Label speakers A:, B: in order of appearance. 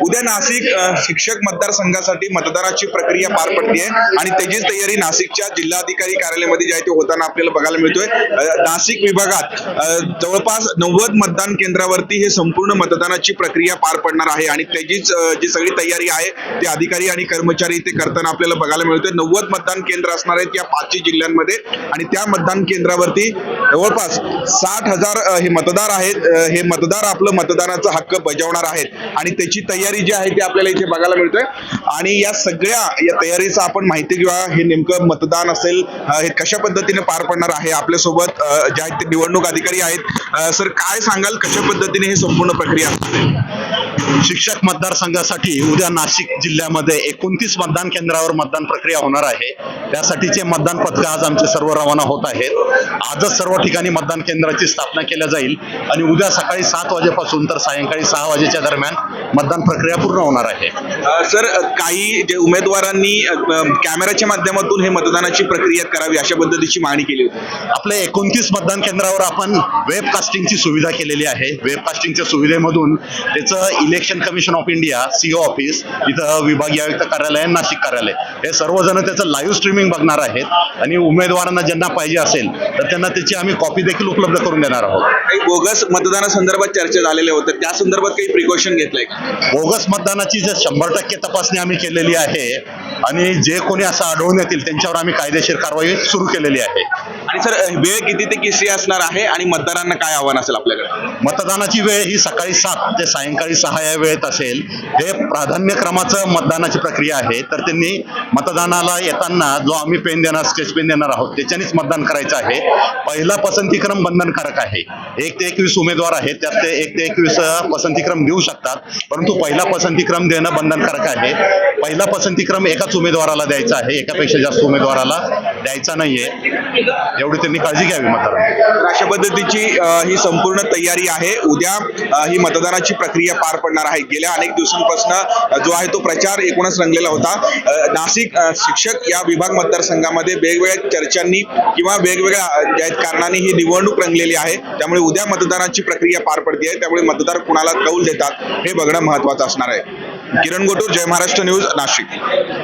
A: उद्या नाशिक शिक्षक मतदारसंघासाठी मतदानाची प्रक्रिया पार पडते आणि त्याचीच तयारी नाशिकच्या जिल्हाधिकारी कार्यालयामध्ये जे आहे ते होताना आपल्याला बघायला मिळतोय. नाशिक विभागात जवळपास नव्वद मतदान केंद्रावरती हे संपूर्ण मतदानाची प्रक्रिया पार पडणार आहे आणि त्याचीच जी सगळी तयारी आहे ते अधिकारी आणि कर्मचारी ते करताना आपल्याला बघायला मिळतोय. नव्वद मतदान केंद्र असणार आहेत या पाचही जिल्ह्यांमध्ये आणि त्या मतदान केंद्रावरती जवळपास साठ हजार हे मतदार आहेत. हे मतदार आपलं मतदानाचा हक्क बजावणार आहेत आणि त्याची तयारी तयारी जी आहे ती आपल्याला इथे बघायला मिळतोय. आणि या सगळ्या या तयारीचा आपण माहिती घेऊया हे नेमकं मतदान असेल हे कशा पद्धतीने पार पडणार आहे आपल्यासोबत जे आहेत ते निवडणूक अधिकारी आहेत. सर काय सांगाल कशा पद्धतीने हे संपूर्ण प्रक्रिया? असते
B: शिक्षक मतदारसंघासाठी उद्या नाशिक जिल्ह्यामध्ये एकोणतीस मतदान केंद्रावर मतदान प्रक्रिया होणार आहे. त्यासाठीचे मतदान पथक आज आमचे सर्व रवाना होत आहेत आजच सर्व ठिकाणी मतदान केंद्राची स्थापना केल्या जाईल आणि उद्या सकाळी सात वाजेपासून तर सायंकाळी सहा वाजेच्या दरम्यान मतदान प्रक्रिया पूर्ण होणार आहे.
A: सर काही जे उमेदवारांनी कॅमेराच्या माध्यमातून हे मतदानाची प्रक्रिया करावी अशा पद्धतीची मागणी केली होती.
B: आपल्या एकोणतीस मतदान केंद्रावर आपण वेबकास्टिंगची सुविधा केलेली आहे. वेबकास्टिंगच्या सुविधेमधून त्याचं election commission of India CO office इथं विभागीय आयुक्त कार्यालय आणि नाशिक कार्यालय. हे सर्वजण त्याचं लाईव्ह स्ट्रीमिंग बघणार आहेत आणि उमेदवारांना ज्यांना पाहिजे असेल तर त्यांना त्याची आम्ही कॉपी देखील उपलब्ध करून देणार आहोत.
A: काही बोगस मतदानासंदर्भात चर्चा झालेल्या होत्या. त्या संदर्भात काही प्रिकॉशन घेतलंय
B: बोगस मतदानाची जे शंभर टक्के तपासणी आम्ही केलेली आहे आणि जे कोणी असं आढळून येतील त्यांच्यावर आम्ही कायदेशीर कारवाई सुरू केलेली आहे.
A: आणि सर वेळ किती ते किती असणार आहे आणि मतदारांना काय आव्हान असेल आपल्याकडे?
B: मतदानाची वेळ ही सकाळी सात ते सायंकाळी सहा या वेळेत असेल हे प्राधान्यक्रमाचं मतदानाची प्रक्रिया आहे तर त्यांनी मतदानाला येताना जो आम्ही पेन देणार स्केच पेन देणार आहोत त्याच्यानेच मतदान करायचं आहे. पहिला पसंतीक्रम बंधनकारक आहे. एक ते एकवीस उमेदवार आहेत त्यात ते एक ते एकवीस पसंतीक्रम देऊ शकतात परंतु पहिला पसंतीक्रम देणं बंधनकारक आहे. पहिला पसंतीक्रम एकाच उमेदवाराला द्यायचा आहे एकापेक्षा जास्त उमेदवाराला द्यायचा नाहीये. एवढी त्यांनी काळजी घ्यावी मतदारांनी.
A: अशा पद्धतीची ही संपूर्ण तयारी आहे. उद्या ही मतदानाची प्रक्रिया पार पडणार आहे. गेल्या अनेक दिवसांपासून जो आहे तो प्रचार एकूणच रंगलेला होता. नाशिक शिक्षक या विभाग मतदारसंघामध्ये वेगवेगळ्या चर्चांनी किंवा वेगवेगळ्या कारणांनी ही निवडणूक रंगलेली आहे. त्यामुळे उद्या मतदानाची प्रक्रिया पार पडते आहे त्यामुळे मतदार कुणाला कौल देतात हे बघणं महत्वाचं असणार आहे. किरण गोटूर जय महाराष्ट्र न्यूज नाशिक.